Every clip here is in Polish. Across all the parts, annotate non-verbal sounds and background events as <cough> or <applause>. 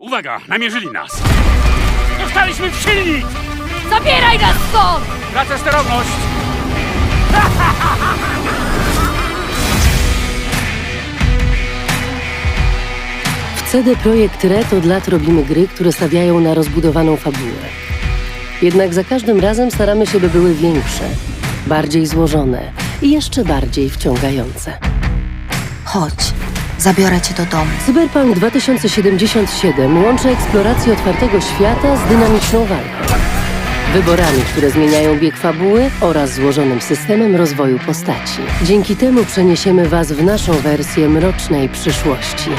Uwaga, namierzyli nas! Dostaliśmy w silnik! Zabieraj nas stąd! Tracę sterowność! <laughs> W CD Projekt Red od lat robimy gry, które stawiają na rozbudowaną fabułę. Jednak za każdym razem staramy się, by były większe, bardziej złożone i jeszcze bardziej wciągające. Chodź, zabiorę cię do domu. Cyberpunk 2077 łączy eksplorację otwartego świata z dynamiczną walką. Wyborami, które zmieniają bieg fabuły oraz złożonym systemem rozwoju postaci. Dzięki temu przeniesiemy Was w naszą wersję mrocznej przyszłości.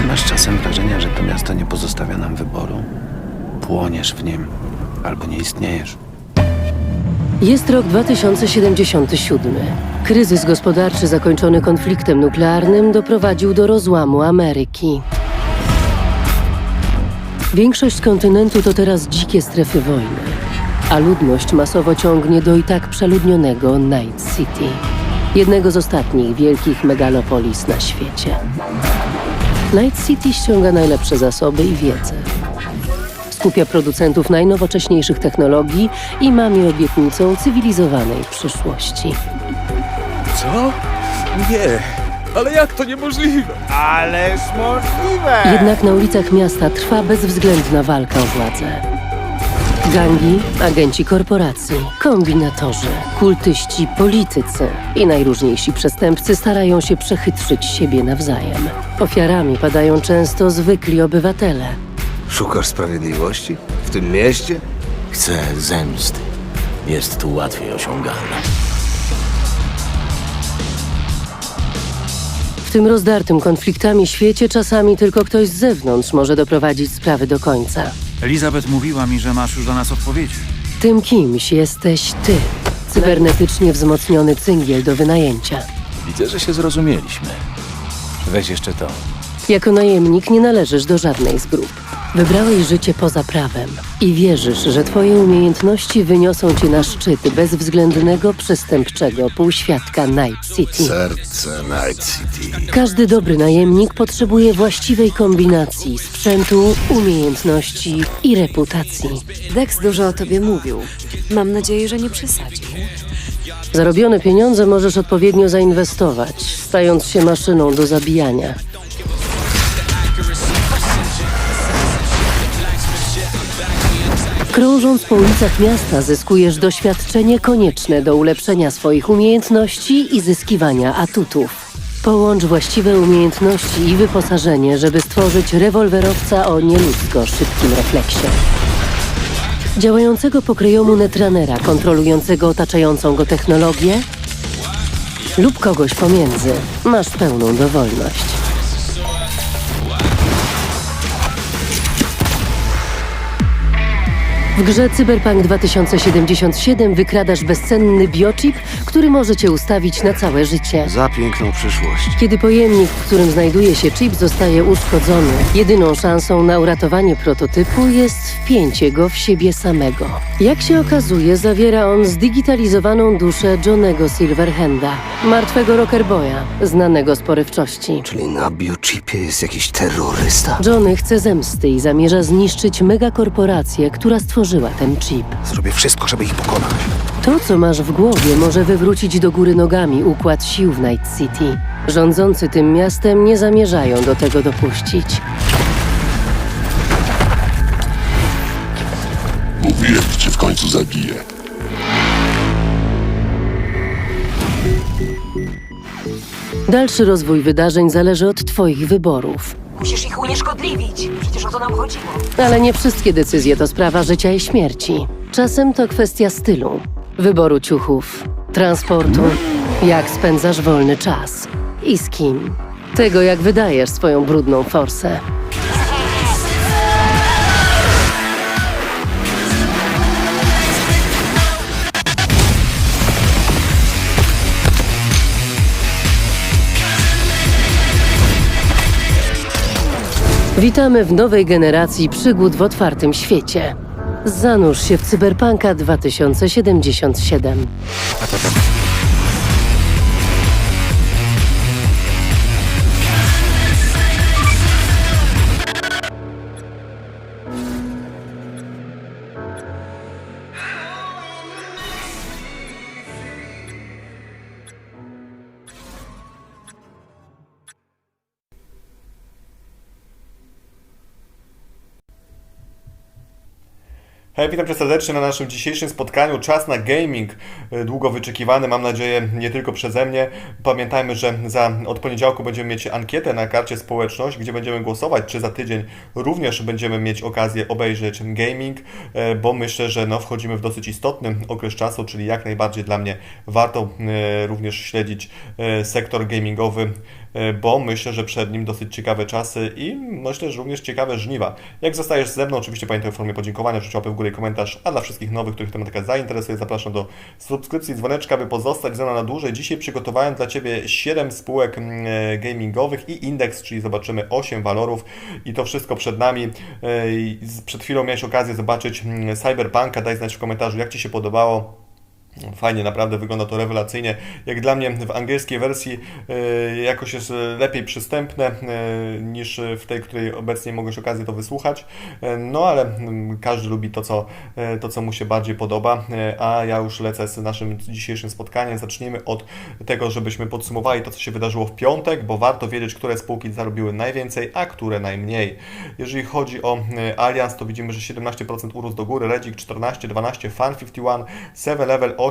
Nie masz czasem wrażenia, że to miasto nie pozostawia nam wyboru? Płoniesz w nim albo nie istniejesz. Jest rok 2077. Kryzys gospodarczy zakończony konfliktem nuklearnym doprowadził do rozłamu Ameryki. Większość kontynentu to teraz dzikie strefy wojny, a ludność masowo ciągnie do i tak przeludnionego Night City, jednego z ostatnich wielkich megalopolis na świecie. Night City ściąga najlepsze zasoby i wiedzę. Skupia producentów najnowocześniejszych technologii i mamie obietnicą cywilizowanej przyszłości. Co? Nie, ale jak to niemożliwe? Ależ możliwe! Jednak na ulicach miasta trwa bezwzględna walka o władzę. Gangi, agenci korporacji, kombinatorzy, kultyści, politycy i najróżniejsi przestępcy starają się przechytrzyć siebie nawzajem. Ofiarami padają często zwykli obywatele. Szukasz sprawiedliwości? W tym mieście? Chcę zemsty. Jest tu łatwiej osiągalna. W tym rozdartym konfliktami świecie czasami tylko ktoś z zewnątrz może doprowadzić sprawy do końca. Elizabeth mówiła mi, że masz już dla nas odpowiedzi. Tym kimś jesteś ty. Cybernetycznie wzmocniony cyngiel do wynajęcia. Widzę, że się zrozumieliśmy. Weź jeszcze to. Jako najemnik nie należysz do żadnej z grup. Wybrałeś życie poza prawem i wierzysz, że twoje umiejętności wyniosą cię na szczyt bezwzględnego, przestępczego półświadka Night City. Serce Night City. Każdy dobry najemnik potrzebuje właściwej kombinacji sprzętu, umiejętności i reputacji. Dex dużo o tobie mówił. Mam nadzieję, że nie przesadził. Zarobione pieniądze możesz odpowiednio zainwestować, stając się maszyną do zabijania. Krążąc po ulicach miasta, zyskujesz doświadczenie konieczne do ulepszenia swoich umiejętności i zyskiwania atutów. Połącz właściwe umiejętności i wyposażenie, żeby stworzyć rewolwerowca o nieludzko szybkim refleksie. Działającego pokryjomu netranera kontrolującego otaczającą go technologię lub kogoś pomiędzy. Masz pełną dowolność. W grze Cyberpunk 2077 wykradasz bezcenny biochip, który może cię ustawić na całe życie. Za piękną przyszłość. Kiedy pojemnik, w którym znajduje się chip, zostaje uszkodzony, jedyną szansą na uratowanie prototypu jest wpięcie go w siebie samego. Jak się okazuje, zawiera on zdigitalizowaną duszę Johnego Silverhanda, martwego rockerboya, znanego z porywczości. Czyli na biochipie jest jakiś terrorysta? Johnny chce zemsty i zamierza zniszczyć megakorporację, która stworzyła ten chip. Zrobię wszystko, żeby ich pokonać. To, co masz w głowie, może wywrócić do góry nogami układ sił w Night City. Rządzący tym miastem nie zamierzają do tego dopuścić. Mówiłem, że cię w końcu zabiję. Dalszy rozwój wydarzeń zależy od Twoich wyborów. Musisz ich unieszkodliwić. Przecież o to nam chodziło. Ale nie wszystkie decyzje to sprawa życia i śmierci. Czasem to kwestia stylu, wyboru ciuchów, transportu, jak spędzasz wolny czas i z kim. Tego, jak wydajesz swoją brudną forsę. Witamy w nowej generacji przygód w otwartym świecie. Zanurz się w Cyberpunka 2077. Hej, witam Cię serdecznie na naszym dzisiejszym spotkaniu. Czas na gaming, y, długo wyczekiwany, mam nadzieję, nie tylko przeze mnie. Pamiętajmy, że za, od poniedziałku będziemy mieć ankietę na karcie społeczność, gdzie będziemy głosować, czy za tydzień również będziemy mieć okazję obejrzeć gaming, y, bo myślę, że no, wchodzimy w dosyć istotny okres czasu, czyli jak najbardziej dla mnie warto y, również śledzić y, sektor gamingowy, bo myślę, że przed nim dosyć ciekawe czasy i myślę, że również ciekawe żniwa. Jak zostajesz ze mną, oczywiście pamiętaj o formie podziękowania, rzuć łapę w górę i komentarz, a dla wszystkich nowych, których tematyka zainteresuje, zapraszam do subskrypcji dzwoneczka, by pozostać ze mną na dłużej. Dzisiaj przygotowałem dla Ciebie 7 spółek mm, e, gamingowych i indeks, czyli zobaczymy 8 walorów i to wszystko przed nami. E, Przed chwilą miałeś okazję zobaczyć mm, Cyberpunka, daj znać w komentarzu, jak Ci się podobało. Fajnie, naprawdę wygląda to rewelacyjnie. Jak dla mnie w angielskiej wersji e, jakoś jest lepiej przystępne e, niż w tej, której obecnie mogłeś okazję to wysłuchać. E, No ale mm, każdy lubi to co, to, co mu się bardziej podoba. A ja już lecę z naszym dzisiejszym spotkaniem. Zacznijmy od tego, żebyśmy podsumowali to, co się wydarzyło w piątek, bo warto wiedzieć, które spółki zarobiły najwięcej, a które najmniej. Jeżeli chodzi o Allianz, to widzimy, że 17% urósł do góry, Reddit 14, 12, Fan 51, 7 Level 8%,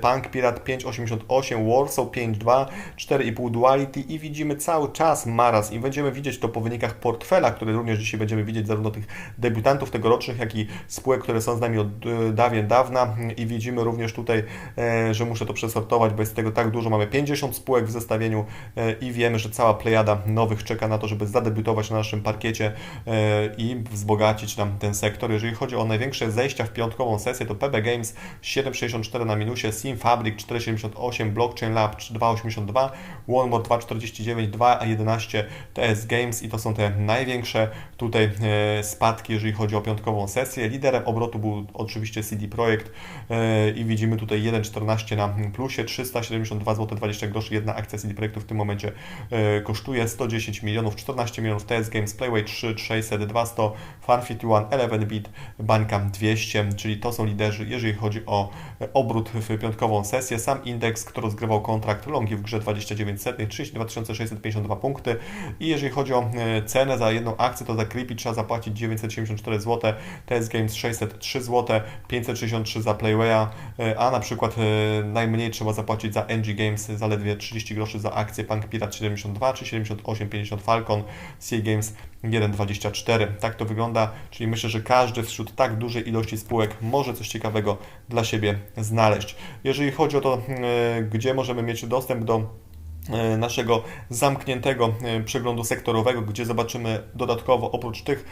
Punk Pirate 5,88, Warsaw 5,2, 4,5 Duality i widzimy cały czas maraz i będziemy widzieć to po wynikach portfela, które również dzisiaj będziemy widzieć zarówno tych debiutantów tegorocznych, jak i spółek, które są z nami od e, dawien dawna i widzimy również tutaj, e, że muszę to przesortować, bo jest tego tak dużo, mamy 50 spółek w zestawieniu e, i wiemy, że cała plejada nowych czeka na to, żeby zadebiutować na naszym parkiecie e, i wzbogacić nam ten sektor. Jeżeli chodzi o największe zejścia w piątkową sesję, to PB Games 7,64 na minusie, Sim Fabric 4,78, Blockchain Lab 2,82, Walmart 2,49, 2,11 TS Games i to są te największe tutaj e, spadki, jeżeli chodzi o piątkową sesję. Liderem obrotu był oczywiście CD Projekt e, i widzimy tutaj 1,14 na plusie, 372 zł 20 groszy. Jedna akcja CD Projektu w tym momencie e, kosztuje 110 milionów, 14 milionów TS Games, Playway 3, 600, 200, Fan51, 11bit, Bańka 200, czyli to są liderzy, jeżeli chodzi o obrót w piątkową sesję. Sam indeks, kto rozgrywał kontrakt longi w grze 29 setnych, 32 652 punkty i jeżeli chodzi o e, cenę za jedną akcję, to za Creepy trzeba zapłacić 974 zł, TS Games 603 zł, 563 za Playwaya, e, a na przykład e, najmniej trzeba zapłacić za NG Games, zaledwie 30 groszy za akcję Punk Pirate 72 czy 78,50 Falcon, CA Games 1,24. Tak to wygląda, czyli myślę, że każdy wśród tak dużej ilości spółek może coś ciekawego dla siebie znaleźć. Jeżeli chodzi o to, e, gdzie możemy mieć dostęp do naszego zamkniętego e, przeglądu sektorowego, gdzie zobaczymy dodatkowo oprócz tych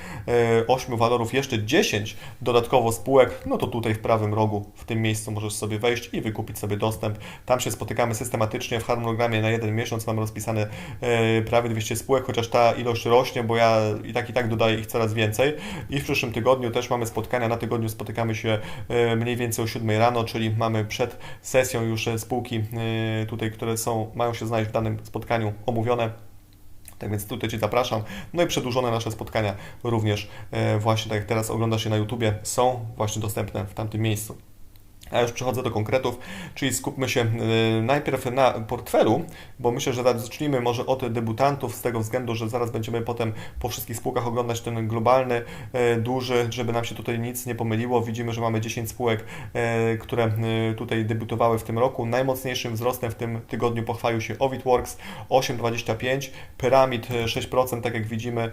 8 walorów jeszcze 10 dodatkowo spółek, no to tutaj w prawym rogu w tym miejscu możesz sobie wejść i wykupić sobie dostęp. Tam się spotykamy systematycznie w harmonogramie na jeden miesiąc, mamy rozpisane e, prawie 200 spółek, chociaż ta ilość rośnie, bo ja i tak i tak dodaję ich coraz więcej. I w przyszłym tygodniu też mamy spotkania, na tygodniu spotykamy się e, mniej więcej o 7 rano, czyli mamy przed sesją już e, spółki e, tutaj, które są, mają się znaleźć w danym spotkaniu omówione. Tak więc tutaj Cię zapraszam. No i przedłużone nasze spotkania również e, właśnie tak jak teraz oglądasz je na YouTubie, są właśnie dostępne w tamtym miejscu. A już przechodzę do konkretów, czyli skupmy się y, najpierw na portfelu, bo myślę, że zacznijmy może od debiutantów, z tego względu, że zaraz będziemy potem po wszystkich spółkach oglądać ten globalny, y, duży, żeby nam się tutaj nic nie pomyliło. Widzimy, że mamy 10 spółek, y, które tutaj debiutowały w tym roku. Najmocniejszym wzrostem w tym tygodniu pochwalił się Ovidworks 8,25, Pyramid y, 6%, tak jak widzimy.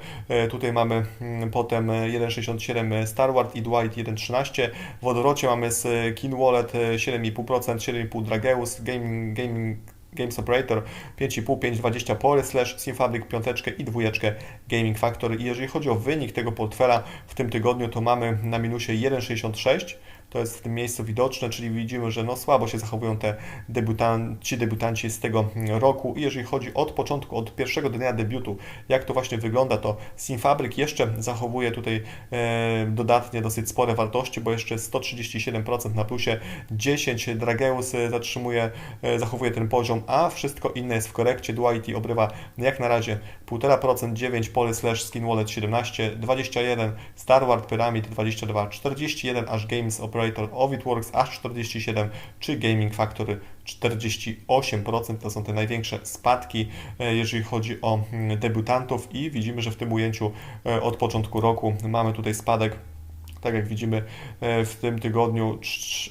Tutaj mamy mm, potem y, 1,67 Starward i Dwight 1,13. W wodorocie mamy z Kin Wallet e, 7,5%, 7,5 Drageus, Gaming, Gaming Games Operator 5,5, 5,20 Poly Slash, Simfabric piąteczkę i dwójeczkę Gaming Factory. I jeżeli chodzi o wynik tego portfela w tym tygodniu, to mamy na minusie 1,66. To jest w tym miejscu widoczne, czyli widzimy, że no słabo się zachowują te debiutanci, debiutanci z tego roku. I jeżeli chodzi od początku, od pierwszego dnia debiutu, jak to właśnie wygląda, to Simfabryk jeszcze zachowuje tutaj e, dodatnie dosyć spore wartości, bo jeszcze 137% na plusie, 10 Drageus e, zatrzymuje, e, zachowuje ten poziom, a wszystko inne jest w korekcie. Duality obrywa jak na razie 1,5%, 9 Poly Slash Skin Wallet 17, 21 Starward Pyramid 22, 41 aż Games Operator Ovidworks aż 47, czy Gaming Factory 48%. To są te największe spadki, e, jeżeli chodzi o mm, debiutantów i widzimy, że w tym ujęciu e, od początku roku mamy tutaj spadek tak jak widzimy e, w tym tygodniu,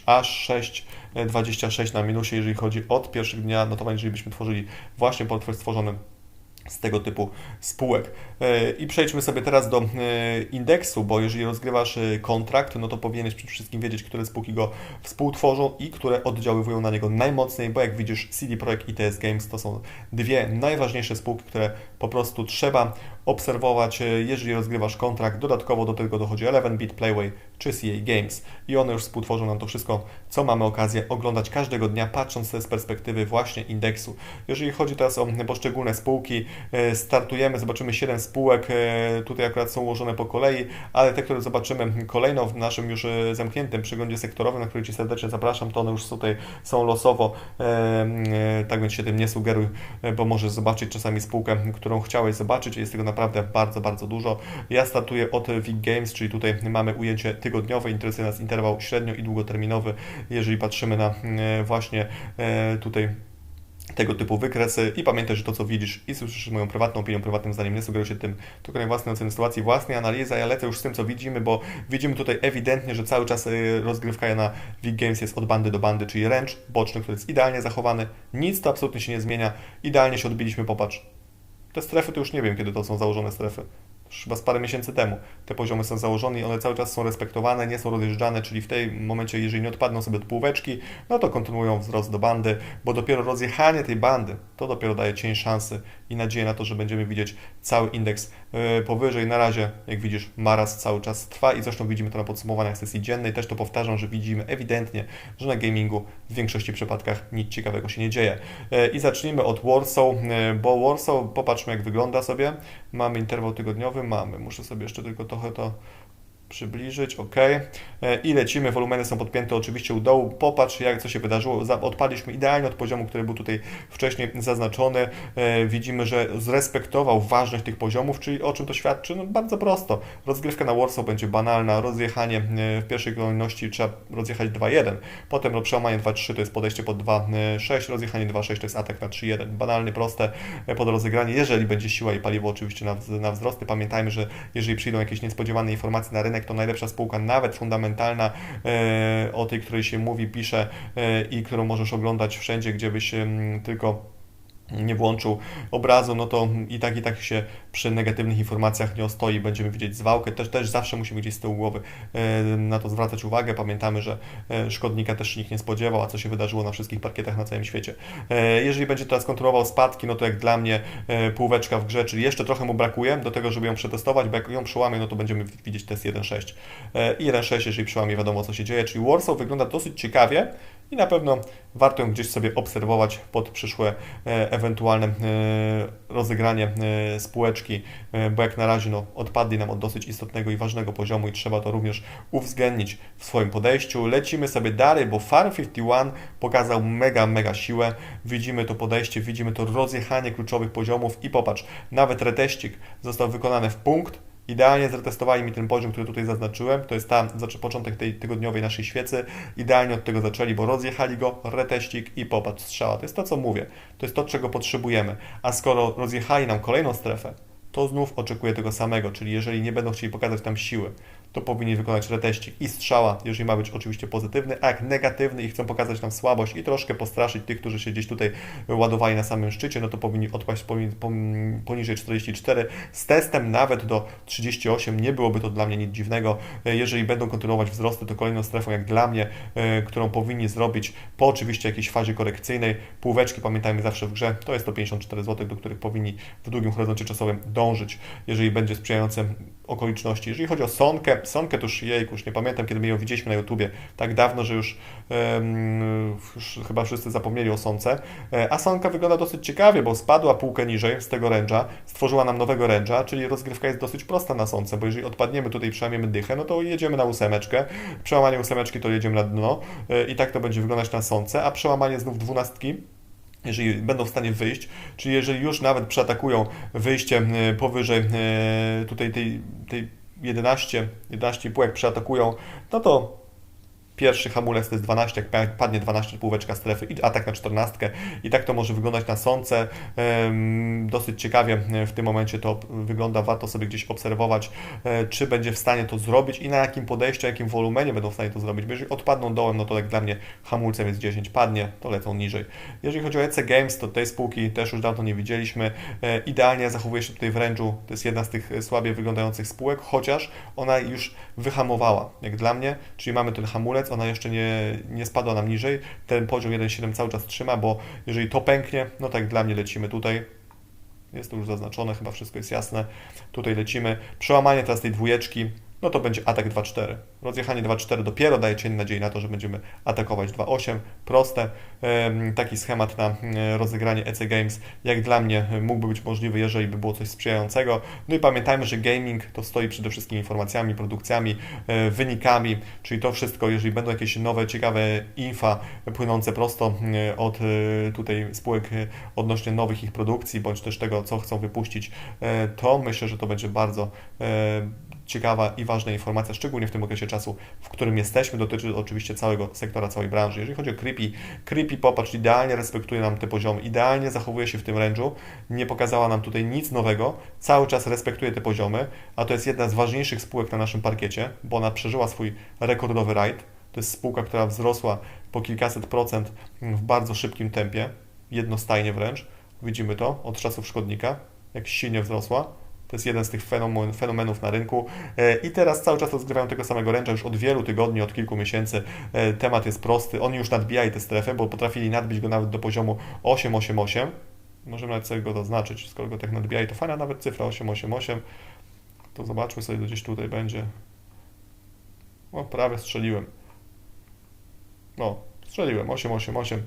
aż 6,26 na minusie, jeżeli chodzi od pierwszych dnia notowań, jeżeli byśmy tworzyli właśnie portfel stworzony z tego typu spółek. E, I przejdźmy sobie teraz do e, indeksu, bo jeżeli rozgrywasz e, kontrakt, no to powinieneś przede wszystkim wiedzieć, które spółki go współtworzą i które oddziaływują na niego najmocniej, bo jak widzisz CD Projekt i TS Games to są dwie najważniejsze spółki, które po prostu trzeba obserwować, e, jeżeli rozgrywasz kontrakt. Dodatkowo do tego dochodzi 11-bit, Playway czy CA Games i one już współtworzą nam to wszystko, co mamy okazję oglądać każdego dnia, patrząc z perspektywy właśnie indeksu. Jeżeli chodzi teraz o poszczególne spółki, e, startujemy, zobaczymy 7 spółek, e, tutaj akurat są ułożone po kolei, ale te, które zobaczymy kolejno w naszym już zamkniętym przeglądzie sektorowym, na który Ci serdecznie zapraszam, to one już tutaj są losowo, tak więc się tym nie sugeruj, bo możesz zobaczyć czasami spółkę, którą chciałeś zobaczyć, jest tego naprawdę bardzo, bardzo dużo. Ja startuję od Big Games, czyli tutaj mamy ujęcie tygodniowe, interesuje nas interwał średnio i długoterminowy, jeżeli patrzymy na e, właśnie e, tutaj tego typu wykresy i pamiętaj, że to co widzisz i słyszysz moją prywatną opinią, prywatnym zdaniem, nie sugeruję się tym, dokonaj własnej oceny sytuacji, własnej analizy, ja lecę już z tym co widzimy, bo widzimy tutaj ewidentnie, że cały czas y, rozgrywka na Big Games jest od bandy do bandy, czyli ręcz boczny, który jest idealnie zachowany, nic to absolutnie się nie zmienia, idealnie się odbiliśmy, popatrz. Te strefy to już nie wiem, kiedy to są założone strefy. Już chyba z parę miesięcy temu te poziomy są założone i one cały czas są respektowane, nie są rozjeżdżane, czyli w tym momencie, jeżeli nie odpadną sobie od półeczki, no to kontynuują wzrost do bandy, bo dopiero rozjechanie tej bandy, to dopiero daje cień szansy i nadzieję na to, że będziemy widzieć cały indeks yy, powyżej. Na razie, jak widzisz, maraz cały czas trwa i zresztą widzimy to na podsumowaniach sesji dziennej. Też to powtarzam, że widzimy ewidentnie, że na gamingu w większości przypadkach nic ciekawego się nie dzieje. Yy, I zacznijmy od Warsaw, yy, bo Warsaw, popatrzmy jak wygląda sobie. Mamy interwał tygodniowy, mamy. Muszę sobie jeszcze tylko trochę to przybliżyć, ok. I lecimy, wolumeny są podpięte oczywiście u dołu. Popatrz, jak co się wydarzyło. Odpadliśmy idealnie od poziomu, który był tutaj wcześniej zaznaczony. E, Widzimy, że zrespektował ważność tych poziomów, czyli o czym to świadczy? No bardzo prosto. Rozgrywka na Warsaw będzie banalna, rozjechanie e, w pierwszej kolejności trzeba rozjechać 2-1, potem przełamanie 2-3 to jest podejście pod 2-6, rozjechanie 2-6 to jest atak na 3-1. Banalnie proste e, pod rozegranie, jeżeli będzie siła i paliwo oczywiście na, na wzrosty. Pamiętajmy, że jeżeli przyjdą jakieś niespodziewane informacje na rynek, to najlepsza spółka, nawet fundamentalna, e, o tej, której się mówi, pisze e, i którą możesz oglądać wszędzie, gdzie byś tylko nie włączył obrazu, no to i tak i tak się przy negatywnych informacjach nie ostoi, będziemy widzieć zwałkę, też, też zawsze musimy gdzieś z tyłu głowy e, na to zwracać uwagę, pamiętamy, że e, szkodnika też nikt nie spodziewał, a co się wydarzyło na wszystkich parkietach na całym świecie. E, Jeżeli będzie teraz kontrolował spadki, no to jak dla mnie półeczka w grze, czyli jeszcze trochę mu brakuje do tego, żeby ją przetestować, bo jak ją przełamie, no to będziemy widzieć test 1.6 E, i 1.6, jeżeli przełamie, wiadomo co się dzieje, czyli Warsaw wygląda dosyć ciekawie i na pewno warto ją gdzieś sobie obserwować pod przyszłe ewentualne rozegranie spółeczki, e, bo jak na razie no, odpadli nam od dosyć istotnego i ważnego poziomu i trzeba to również uwzględnić w swoim podejściu. Lecimy sobie dalej, bo Farm 51 pokazał mega, mega siłę. Widzimy to podejście, widzimy to rozjechanie kluczowych poziomów i popatrz, nawet reteścik został wykonany w punkt, Idealnie zretestowali mi ten poziom, który tutaj zaznaczyłem. To jest tam zaczy- początek tej tygodniowej naszej świecy. Idealnie od tego zaczęli, bo rozjechali go, reteścik i popatrz, strzała. To jest to, co mówię. To jest to, czego potrzebujemy. A skoro rozjechali nam kolejną strefę, to znów oczekuję tego samego, czyli jeżeli nie będą chcieli pokazać tam siły, to powinni wykonać reteścik i strzała, jeżeli ma być oczywiście pozytywny, a jak negatywny i chcą pokazać nam słabość i troszkę postraszyć tych, którzy się gdzieś tutaj ładowali na samym szczycie, no to powinni odpaść poniżej 44. Z testem nawet do 38 nie byłoby to dla mnie nic dziwnego. E, Jeżeli będą kontynuować wzrosty, to kolejną strefą jak dla mnie, e, którą powinni zrobić po oczywiście jakiejś fazie korekcyjnej, półeczki pamiętajmy zawsze w grze, to jest to 54 zł, do których powinni w długim horyzoncie czasowym dążyć, jeżeli będzie sprzyjające okoliczności. Jeżeli chodzi o Sonkę, Sonkę to już jejku, już nie pamiętam, kiedy my ją widzieliśmy na YouTubie, tak dawno, że już, już chyba wszyscy zapomnieli o Sonce, E, a Sonka wygląda dosyć ciekawie, bo spadła półkę niżej z tego ręża, stworzyła nam nowego ręża, czyli rozgrywka jest dosyć prosta na Sonce, bo jeżeli odpadniemy tutaj i przełamiemy dychę, no to jedziemy na ósemeczkę, przełamanie ósemeczki to jedziemy na dno e, i tak to będzie wyglądać na Sonce, a przełamanie znów dwunastki jeżeli będą w stanie wyjść, czyli jeżeli już nawet przeatakują wyjście e, powyżej e, tutaj tej, tej 11, 11,5 jak przeatakują, no to Pierwszy hamulec to jest 12, jak pa- padnie 12 półeczka strefy i atak na 14. I tak to może wyglądać na sące. Dosyć ciekawie e, w tym momencie to wygląda, warto sobie gdzieś obserwować, e, czy będzie w stanie to zrobić i na jakim podejściu, jakim wolumenie będą w stanie to zrobić. Bo jeżeli odpadną dołem, no to jak dla mnie hamulcem jest 10, padnie, to lecą niżej. Jeżeli chodzi o EC Games, to tej spółki też już dawno nie widzieliśmy. E, Idealnie zachowuje się tutaj w range'u, to jest jedna z tych słabiej wyglądających spółek, chociaż ona już wyhamowała, jak dla mnie, czyli mamy ten hamulec, ona jeszcze nie, nie spadła nam niżej, ten poziom 1.7 cały czas trzyma, bo jeżeli to pęknie, no tak dla mnie lecimy tutaj, jest to już zaznaczone, chyba wszystko jest jasne. Tutaj lecimy. Przełamanie teraz tej dwójeczki, no to będzie atak 2-4. Rozjechanie 2-4 dopiero daje cień nadziei na to, że będziemy atakować 2-8. Proste. Taki schemat na rozegranie EC Games, jak dla mnie, mógłby być możliwy, jeżeli by było coś sprzyjającego. No i pamiętajmy, że gaming to stoi przede wszystkim informacjami, produkcjami, e, wynikami, czyli to wszystko, jeżeli będą jakieś nowe, ciekawe infa płynące prosto od e, tutaj spółek e, odnośnie nowych ich produkcji, bądź też tego, co chcą wypuścić, to myślę, że to będzie bardzo ciekawa i ważna informacja, szczególnie w tym okresie czasu, w którym jesteśmy. Dotyczy oczywiście całego sektora, całej branży. Jeżeli chodzi o Creepy, Creepy popatrz, idealnie respektuje nam te poziomy, idealnie zachowuje się w tym range'u, nie pokazała nam tutaj nic nowego, cały czas respektuje te poziomy, a to jest jedna z ważniejszych spółek na naszym parkiecie, bo ona przeżyła swój rekordowy rajd. To jest spółka, która wzrosła po kilkaset procent w bardzo szybkim tempie, jednostajnie wręcz. Widzimy to od czasów szkodnika, jak silnie wzrosła. To jest jeden z tych fenomen, fenomenów na rynku. E, I teraz cały czas rozgrywają tego samego ręcza już od wielu tygodni, od kilku miesięcy. E, Temat jest prosty. Oni już nadbijali tę strefę, bo potrafili nadbić go nawet do poziomu 888. Możemy nawet sobie go zaznaczyć, skoro go tak nadbijali. To fajna nawet cyfra 888. To zobaczmy sobie, gdzieś tutaj będzie. O, prawie strzeliłem. No, strzeliłem 888.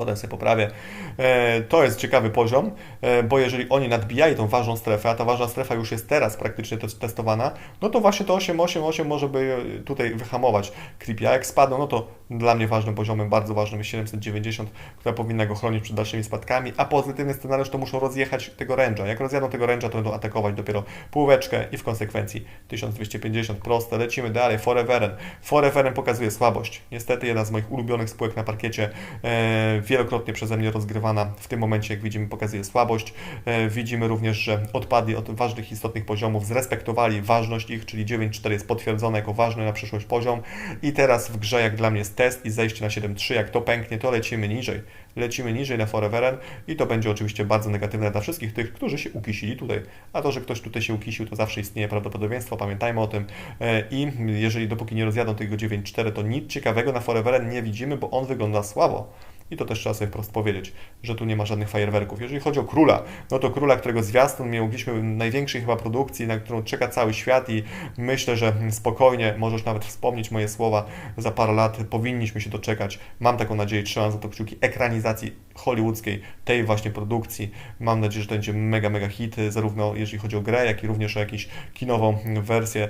Potem sobie poprawię. E, To jest ciekawy poziom, e, bo jeżeli oni nadbijają tą ważną strefę, a ta ważna strefa już jest teraz praktycznie tes- testowana, no to właśnie to 888 może by tutaj wyhamować creepy. A jak spadną, no to dla mnie ważnym poziomem, bardzo ważnym jest 790, która powinna go chronić przed dalszymi spadkami, a pozytywny scenariusz to muszą rozjechać tego range'a. Jak rozjadą tego range'a, to będą atakować dopiero półeczkę i w konsekwencji 1250 proste. Lecimy dalej. Foreveren. Foreveren pokazuje słabość. Niestety jedna z moich ulubionych spółek na parkiecie, e, wielokrotnie przeze mnie rozgrywana. W tym momencie, jak widzimy, pokazuje słabość. E, widzimy również, że odpadli od ważnych, istotnych poziomów, zrespektowali ważność ich, czyli 9.4 jest potwierdzone jako ważny na przyszłość poziom. I teraz w grze, jak dla mnie, jest test i zejście na 7.3. Jak to pęknie, to lecimy niżej. Lecimy niżej na Foreveren i to będzie oczywiście bardzo negatywne dla wszystkich tych, którzy się ukisili tutaj. A to, że ktoś tutaj się ukisił, to zawsze istnieje prawdopodobieństwo, pamiętajmy o tym. E, I jeżeli dopóki nie rozjadą tego 9.4, to nic ciekawego na Foreveren nie widzimy, bo on wygląda słabo. I to też trzeba sobie wprost powiedzieć, że tu nie ma żadnych fajerwerków. Jeżeli chodzi o króla, no to króla, którego zwiastun mieliśmy największej chyba produkcji, na którą czeka cały świat i myślę, że spokojnie możesz nawet wspomnieć moje słowa za parę lat. Powinniśmy się doczekać. Mam taką nadzieję, trzymam za to kciuki ekranizacji hollywoodzkiej, tej właśnie produkcji. Mam nadzieję, że to będzie mega, mega hit, zarówno jeżeli chodzi o grę, jak i również o jakąś kinową wersję.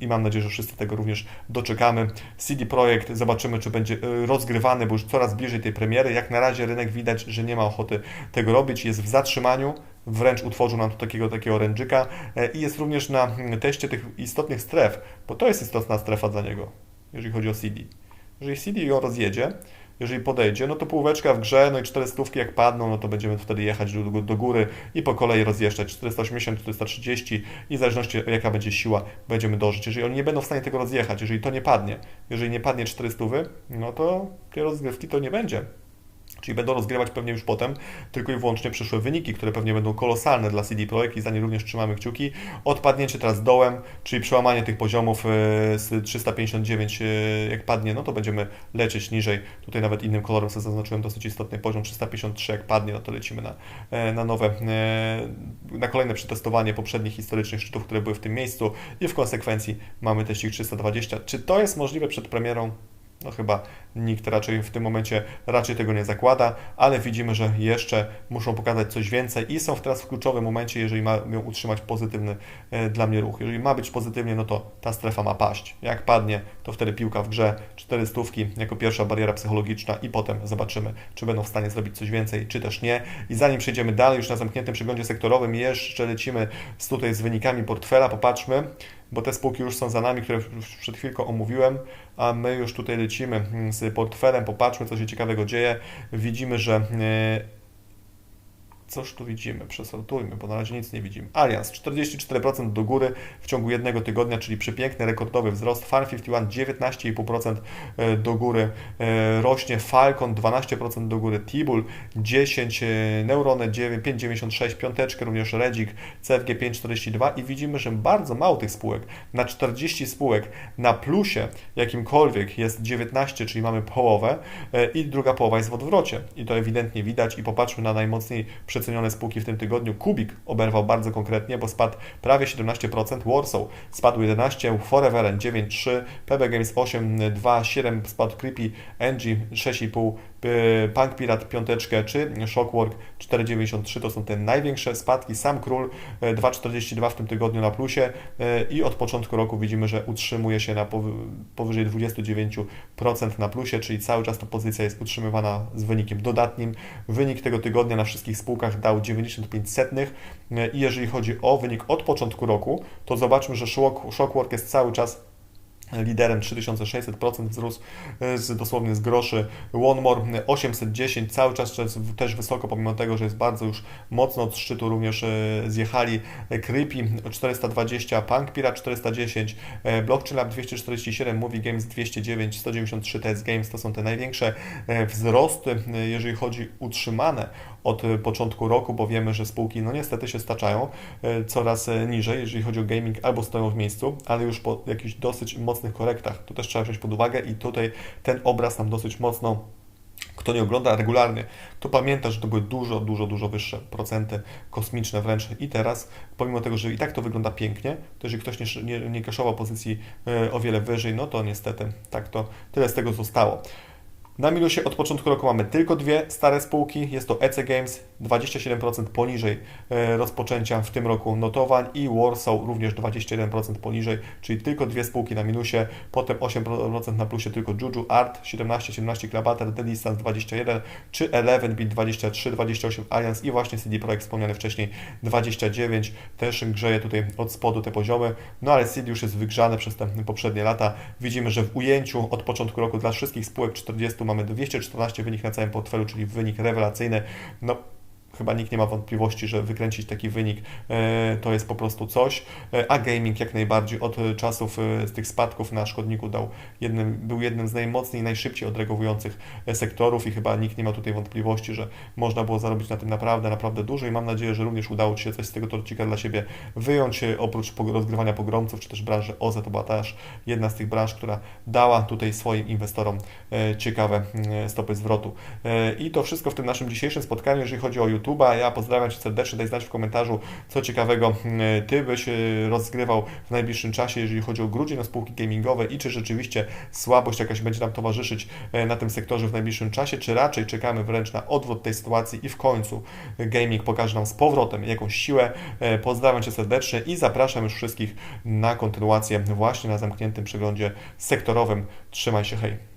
I mam nadzieję, że wszyscy tego również doczekamy. CD Projekt, zobaczymy, czy będzie y, rozgrywany, bo już coraz bliżej tej premiery. Jak na razie rynek widać, że nie ma ochoty tego robić, jest w zatrzymaniu. Wręcz utworzył nam tu takiego, takiego rędżyka e, i jest również na mm, teście tych istotnych stref, bo to jest istotna strefa dla niego, jeżeli chodzi o CD. Jeżeli CD ją rozjedzie, jeżeli podejdzie, no to półeczka w grze, no i 400 jak padną, no to będziemy wtedy jechać do, do góry i po kolei rozjeżdżać 480, 430 i w zależności jaka będzie siła, będziemy dążyć. Jeżeli oni nie będą w stanie tego rozjechać, jeżeli to nie padnie, jeżeli nie padnie 400, no to tej rozgrywki to nie będzie. Czyli będą rozgrywać pewnie już potem tylko i wyłącznie przyszłe wyniki, które pewnie będą kolosalne dla CD Projekt i za nie również trzymamy kciuki. Odpadnięcie teraz dołem, czyli przełamanie tych poziomów e, z 359 e, jak padnie, no to będziemy lecieć niżej. Tutaj nawet innym kolorem sobie zaznaczyłem dosyć istotny poziom 353 jak padnie, no to lecimy na, e, na nowe, na kolejne przetestowanie poprzednich historycznych szczytów, które były w tym miejscu i w konsekwencji mamy teścik 320. Czy to jest możliwe przed premierą? No chyba nikt raczej w tym momencie raczej tego nie zakłada, ale widzimy, że jeszcze muszą pokazać coś więcej i są teraz w kluczowym momencie, jeżeli mają utrzymać pozytywny e, dla mnie ruch. Jeżeli ma być pozytywnie, no to ta strefa ma paść. Jak padnie, to wtedy piłka w grze, cztery stówki jako pierwsza bariera psychologiczna i potem zobaczymy, czy będą w stanie zrobić coś więcej, czy też nie. I zanim przejdziemy dalej, już na zamkniętym przeglądzie sektorowym, jeszcze lecimy z tutaj z wynikami portfela, popatrzmy. Bo te spółki już są za nami, które przed chwilką omówiłem, a my już tutaj lecimy z portfelem, popatrzmy, co się ciekawego dzieje. Widzimy, że e, Coś tu widzimy, przesortujmy, bo na razie nic nie widzimy. Allianz 44% do góry w ciągu jednego tygodnia, czyli przepiękny, rekordowy wzrost. Farm 51 19,5% e, do góry e, rośnie. Falcon 12% do góry. Tibul 10, e, Neurone 9, 5,96, piąteczkę również Redzik, CFG 5,42 i widzimy, że bardzo mało tych spółek. Na 40 spółek na plusie jakimkolwiek jest 19, czyli mamy połowę i druga połowa jest w odwrocie. I to ewidentnie widać i popatrzmy na najmocniej przecenione spółki w tym tygodniu. Kubik oberwał bardzo konkretnie, bo spadł prawie 17%, Warsaw spadł 11%, Forever 9,3%, PB Games 8,2%, 7% spadł Creepy, Engie 6,5%, y, Punk Pirate piąteczkę czy Shockwork 4,93 to są te największe spadki. Sam Król y, 2,42 w tym tygodniu na plusie y, i od początku roku widzimy, że utrzymuje się na powy- powyżej 29% na plusie, czyli cały czas ta pozycja jest utrzymywana z wynikiem dodatnim. Wynik tego tygodnia na wszystkich spółkach dał 95 setnych y, i jeżeli chodzi o wynik od początku roku, to zobaczmy, że Shock- Shockwork jest cały czas liderem 3600% wzrósł e, z, dosłownie z groszy. One More e, 810 cały czas też- wysoko, pomimo tego, że jest bardzo już mocno od szczytu również e, zjechali. Creepy 420, Punk Pirate 410, e, Blockchain Lab 247, Movie Games 209, 193 TS Games to są te największe wzrosty, jeżeli chodzi utrzymane od początku roku, bo wiemy, że spółki no niestety się staczają e, coraz niżej, jeżeli chodzi o gaming, albo stoją w miejscu, ale już po jakichś dosyć mocnych korektach. To też trzeba wziąć pod uwagę i tutaj ten obraz nam dosyć mocno kto nie ogląda regularnie, to pamięta, że to były dużo, dużo, dużo wyższe procenty kosmiczne wręcz. I teraz, pomimo tego, że i tak to wygląda pięknie, to jeżeli ktoś nie, nie, nie kaszował pozycji e, o wiele wyżej, no to niestety tak to tyle z tego zostało. Na minusie od początku roku mamy tylko dwie stare spółki. Jest to EC Games 27% poniżej e, rozpoczęcia w tym roku notowań i Warsaw również 21% poniżej, czyli tylko dwie spółki na minusie. Potem 8% na plusie tylko Juju Art 17, 17 Klabater, The Distance 21 czy Eleven Beat 23, 28 Alliance i właśnie CD Projekt wspomniany wcześniej 29. Też grzeje tutaj od spodu te poziomy. No ale CD już jest wygrzany przez te poprzednie lata. Widzimy, że w ujęciu od początku roku dla wszystkich spółek 40 mamy 214 wynik na całym portfelu, czyli wynik rewelacyjny. No, chyba nikt nie ma wątpliwości, że wykręcić taki wynik e, to jest po prostu coś, E, a gaming jak najbardziej od czasów e, z tych spadków na szkodniku dał jednym, był jednym z najmocniej, najszybciej odregowujących e, sektorów i chyba nikt nie ma tutaj wątpliwości, że można było zarobić na tym naprawdę, naprawdę dużo i mam nadzieję, że również udało Ci się coś z tego torcika dla siebie wyjąć, oprócz rozgrywania pogromców, czy też branży OZE, to była też jedna z tych branż, która dała tutaj swoim inwestorom ciekawe e, stopy zwrotu. I to wszystko w tym naszym dzisiejszym spotkaniu, jeżeli chodzi o YouTube'a. Ja pozdrawiam Cię serdecznie, daj znać w komentarzu, co ciekawego e, Ty byś e, rozgrywał w najbliższym czasie, jeżeli chodzi o grudzień, o spółki gamingowe i czy rzeczywiście słabość jakaś będzie nam towarzyszyć e, na tym sektorze w najbliższym czasie, czy raczej czekamy wręcz na odwrót tej sytuacji i w końcu gaming pokaże nam z powrotem jakąś siłę. E, Pozdrawiam Cię serdecznie i zapraszam już wszystkich na kontynuację właśnie na zamkniętym przeglądzie sektorowym. Trzymaj się, hej!